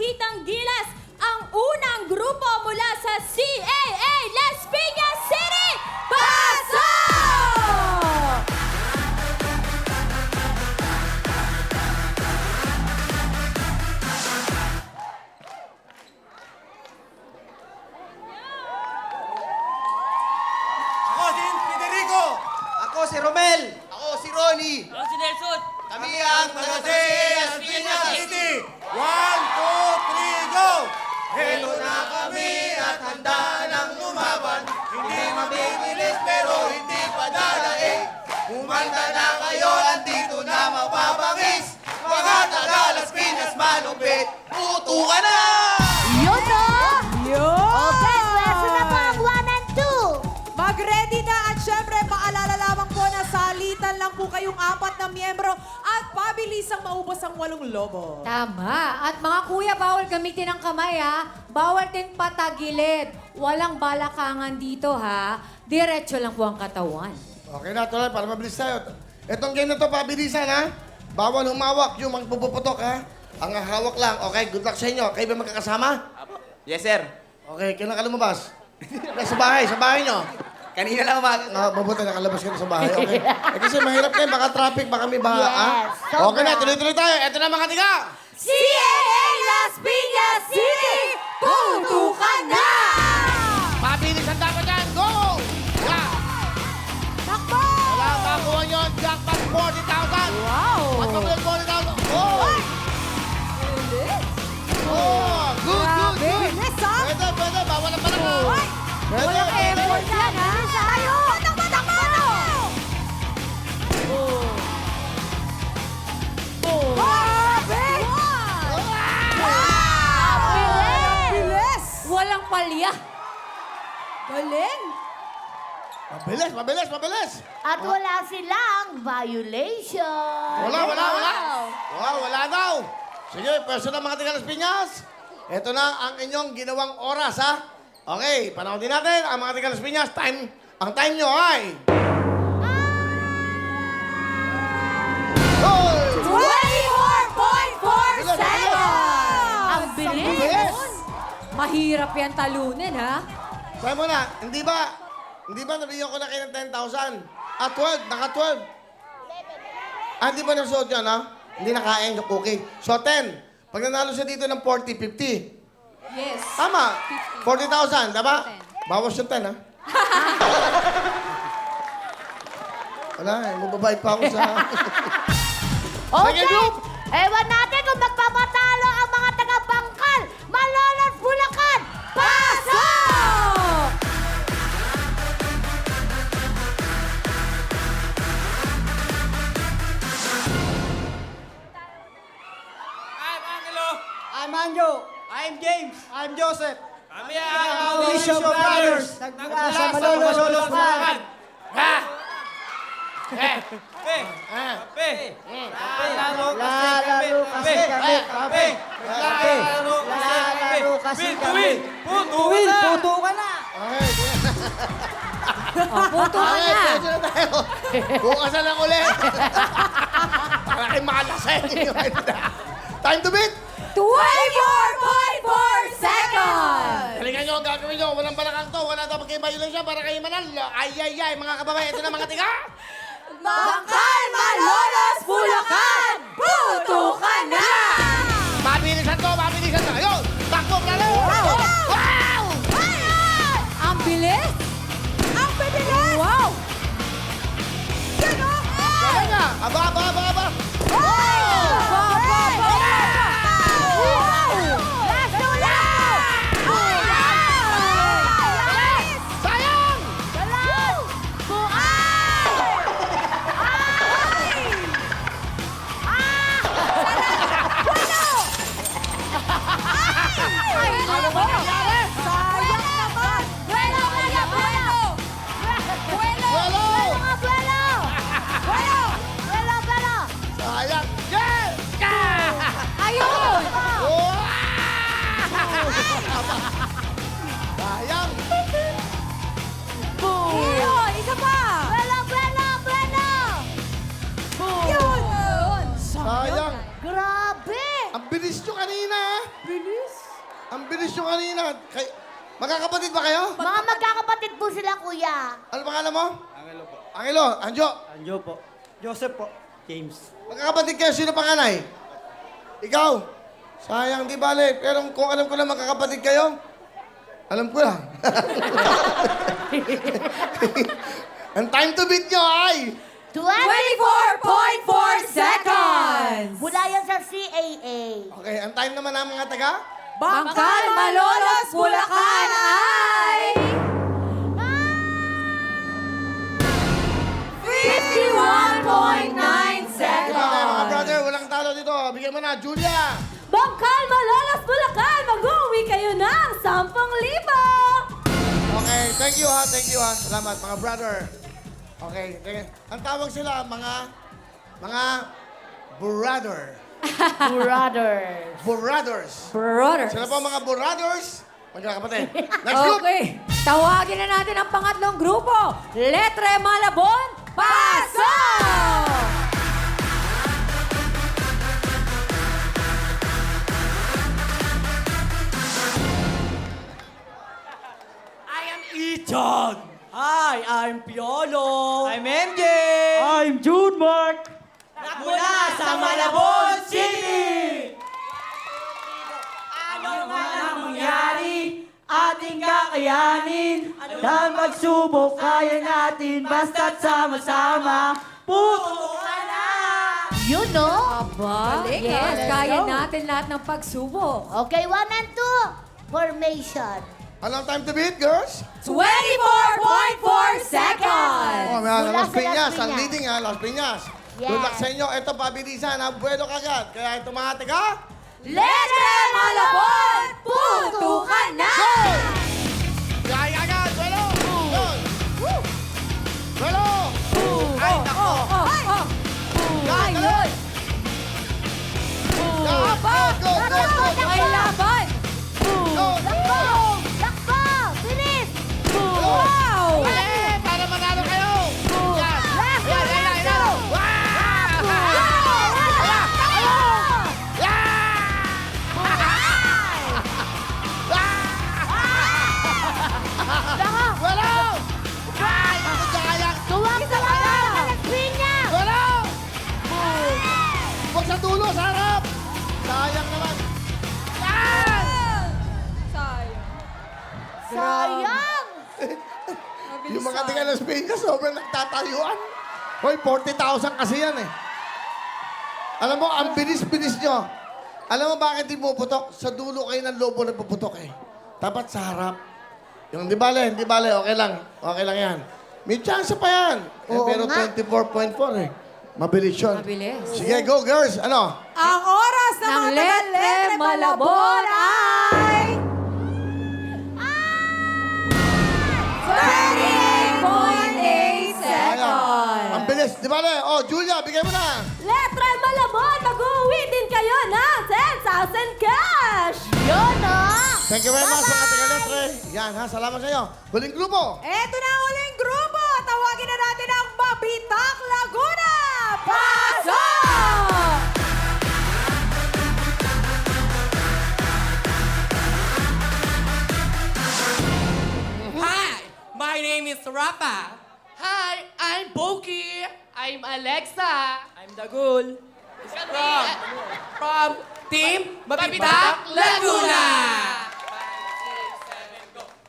Kitang Gilas, ang unang grupo mula sa CAA Las Piñas City. Pasok! Ako si Federico. Ako si Romel. Ako si Ronnie. Ako si Nelson. Kami ang taga Las Piñas City. One, two, three, go! Heto na kami at handa ng lumaban. Hindi mabibilis pero hindi pa dadaig. Kumanda na kayo, andito na mapapangis. Mga taga Las Piñas malupit, puto ka na! Na salitan lang po kayong apat na miyembro at pabilisang maubos ang walong lobo. Tama. At mga kuya, bawal gamitin ang kamay ha. Bawal din patagilid. Walang balakangan dito ha. Diretso lang po ang katawan. Okay na, tuloy, para mabilis tayo. Itong game na to, pabilisan ha. Bawal humawak yung magpupuputok ha. Ang hawak lang. Okay, good luck sa inyo. Kayo ba magkakasama? Yes, sir. Okay, kailan ka lumabas? sa bahay, sa bahay nyo. Kanina lang umaga. Ah, mabuti nakalabas ka na sa bahay. Okay. Eh, kasi mahirap kayo, baka traffic, baka may baha. Yes, ah? sobra. Okay na, tuloy-tuloy tayo. Ito na mga tiga. CAA Las Piñas City. Putukan na! Galing! Mabilis, mabilis, mabilis. At wala silang violation. Wala, wala, wala. Wala, wala daw. Sige, pwesto na mga tiga Las Piñas. Ito na ang inyong ginawang oras, ha? Okay, panahon din natin ang mga tiga Las Piñas. Time, ang time nyo ay... Hoy! 24.4 seconds! Ang. Bilis! Mahirap yan talunin ha. Sabi mo na, hindi ba, hindi ba nabigyan ko na kayo ng 10,000? Ah, 12, naka 12. Ah, hindi ba nasuot yan, ha? Hindi nakain yung cookie. So, 10. Pag nanalo siya dito ng 40, 50. Yes. Tama. 40,000, diba? Bawas yung 10, ha? Wala, eh. Mababait pa ako sa... Okay. Second group. Ewan natin kung magpapatalo He! Pe! Ah. Pe! Lalaro kasi kami. Pe! Lalaro Lalaro kasi kami. win! Puto Win, na! puto ka na. Okay. Oh, puto ka Okay, na. pwede na tayo. Bukas na lang ulit. Para kayo makalasay. Time to beat! 24.4 seconds! Halika nyo ang gagawin nyo. Walang balakang to. Wala dapat kayo violation para kayo manalo. Ay, ay, ay. Mga kababayan, ito na mga tiga. Bangkal Malolos Bulacan! Putukan na! Mabilisan to, mabilisan to. Ayun! Takbo, brother! Wow! Wow! Ang bilis. Ang bibilis! Wow. Yan o! Kaya nga. Aba, aba, aba, Ang bilis nyo kanina. Kay... Magkakapatid ba kayo? Mga magkakapatid po sila, kuya. Ano pangalan mo? Angelo po. Angelo, Anjo. Anjo po. Joseph po. James. Magkakapatid kayo, sino panganay? Ikaw? Sayang, di bale. Pero kung alam ko na magkakapatid kayo, alam ko lang. Ang time to beat nyo ay... 24.4 seconds! Mula yan sa CAA. Okay, ang time naman ng mga taga... Bangkal, Malolos, Bulacan ay... 51.9 Di ba kayo, mga seconds! brother, walang talo dito. Bigyan mo na, Julia! Bangkal, Malolos, Bulacan, mag-uwi kayo ng 10,000! Okay, thank you ha, thank you ha. Salamat, mga brother. Okay, thank you. Ang tawag sila, mga... Mga... Brother. Brothers. Brothers. Brothers. Sila po ang mga brothers. Magkakapatid. Next group. Okay. Tawagin na natin ang pangatlong grupo. Letre Malabon, pasok! I am Ichon. Hi, I'm Piolo. I'm MJ. I'm June Mark. Mula sa Malabon City. Ano man ang mangyari, ating kakayanin. Dahil magsubok, kaya natin basta't sama-sama. Puto ka na! You know? Aba, Galing, yes, ah. Kaya go. natin lahat ng pagsubok. Okay, one and two. Formation. Anong time to beat, girls? 24.4 seconds! Oh, may Mula Las Las Piñas. Ang leading ha, Las Piñas. Yes. Good luck sa inyo. Ito, pabilisan. Ang buwelo kagad. Kaya ito mga taga... Letre Malabon, putukan na! Go! Sa dulo, sa harap. Sayang naman. Sayang! Yung mga tiga ng Spain ka, sobrang nagtatayuan. Hoy, 40,000 kasi yan eh. Alam mo, ang bilis-bilis nyo. Alam mo bakit di puputok? Sa dulo kayo ng lobo na puputok eh. Dapat sa harap. Yung di bale, di bale, okay lang. Okay lang yan. May chance pa yan. Eh, Oo pero nga. 24.4 eh. Mabilis yun. Mabilis. Sige, go girls. Ano? Ang oras ng, Ng mga Letre Malabon ay... 38.8 seconds! Ang bilis. Di bale? Oh, Julia, bigay mo na. Letre Malabon, mag-uwi din kayo ng 10,000 cash! Yun, no? Thank you very much mga taga-letre. Yan ha, salamat sa inyo. Huling grupo. Eto na ang uling grupo! My name is Rafa. Hi, I'm Boki. I'm Alexa. I'm Dagul. From, from Team Mabitak Laguna.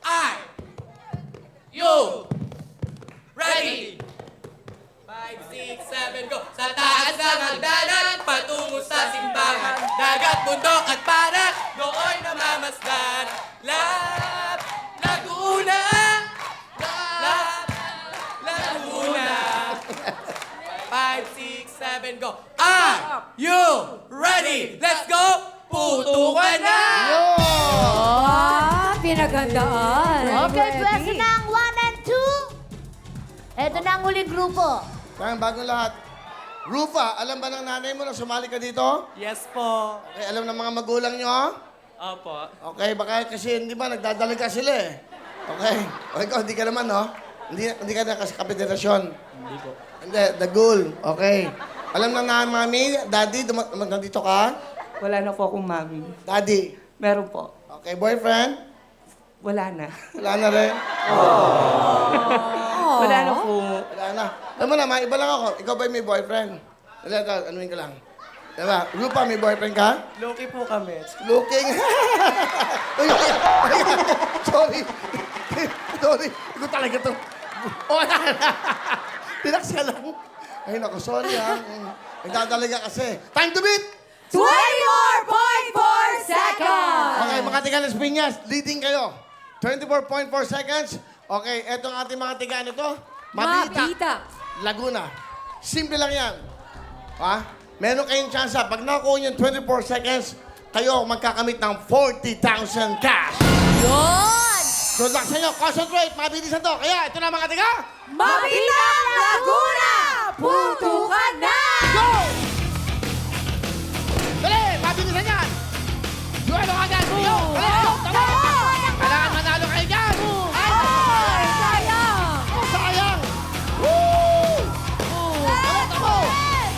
I, you, ready? Five, six, seven, go! Sa taas ng hagdanan, patungo sa simbahan. Dagat, bundok at parak, doon namamasdan. Lab, 11, go. Are you ready? Let's go! Putukan na! Wow! Pinagandaan. Okay, pwesto na ang 1 and 2. Ito na ang huling grupo. Parang bagong lahat. Rufa, alam ba ng nanay mo na sumali ka dito? Yes po. Okay, alam ng mga magulang nyo? Opo. Okay, baka kasi hindi ba nagdadalag ka sila eh. Okay. O ikaw, hindi ka naman, no? Hindi, hindi ka na kasi kapitensyon. Hindi po. Hindi, the goal. Okay. Alam ng nanay, mami, daddy, duma- dum- nandito ka? Wala na po akong mami. Daddy, Meron po. Okay, boyfriend? Wala na. Wala na rin. Wala na po. Wala na. Alam mo na, maiba lang ako. Ikaw ba may boyfriend? Wala ka, anuin ka lang. Diba? Rupa, may boyfriend ka? Loki po kami. Looking. Uy, ay, ay, sorry. sorry. Ito talaga to. Oh, wala na. Relax ka lang. Ay, naku, sorry ha. Mm. Nagdadalaga kasi. Time to beat! 24.4 seconds! Okay, mga tiga Las Piñas, leading kayo. 24.4 seconds. Okay, etong ating mga tiga ano to? Mabita. Mabita. Laguna. Simple lang yan. Ha? Meron kayong chance. Pag nakuha niyo yung 24 seconds, kayo magkakamit ng 40,000 cash. Yun! Good luck sa inyo. Concentrate. Mabilisan to. Kaya, ito na mga tiga. Mabita Laguna! Putukan na! Go! Dali! Mabilisan yan! Duelo agad! Go! Dali! Kailangan manalo kayo dyan! Ay, sayang! Oh, sayang! Woo! Tama, tama!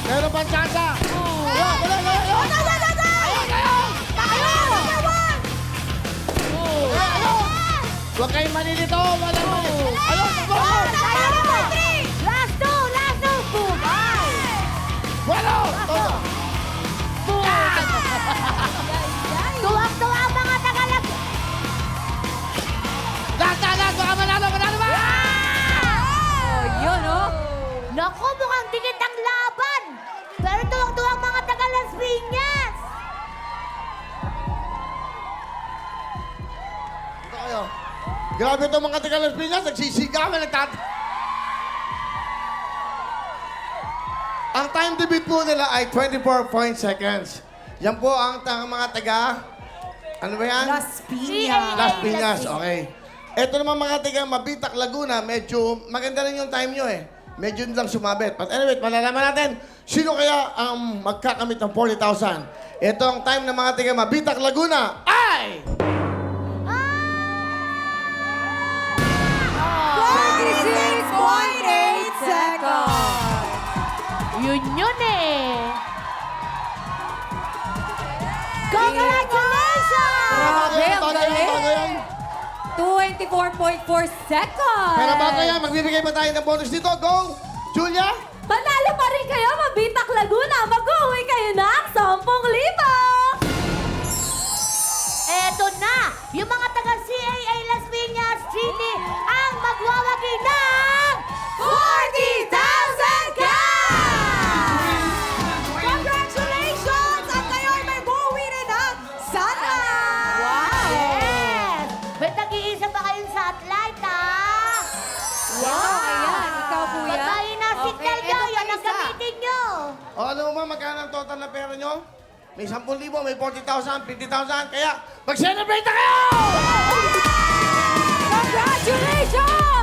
Meron pang tsansa! Ayun, wala, wala, wala! Huwag kayong manilito! Walang Naku, mukhang dikit ang laban! Pero tuwang-tuwa ang mga taga Las Piñas! Ito kayo. Grabe itong mga taga Las Piñas, nagsisigawan, nagtat... Ang time to beat po nila ay 24 point seconds. Yan po ang ta- mga taga... Ano ba yan? Las Piñas. Las Piñas, okay. Ito naman mga taga Mabitak, Laguna, medyo maganda rin yung time nyo eh. Medyo lang sumabit. But anyway, malalaman natin sino kaya ang magkakamit ng 40,000. Ito ang time ng mga taga Mabitak, Laguna ay... 36.8 seconds! Yun yun eh! Congratulations! Grabe, ang galing. Bago yan. 24.4 seconds. Pero bago yan, magbibigay pa tayo ng bonus dito. Go! Julia! Panalo pa rin kayo, Mabitak Laguna! Mag-uwi kayo ng 10,000! Eto na! Yung mga nyo? May 10,000, may 40,000, 50,000. Kaya, mag-celebrate na kayo! Congratulations!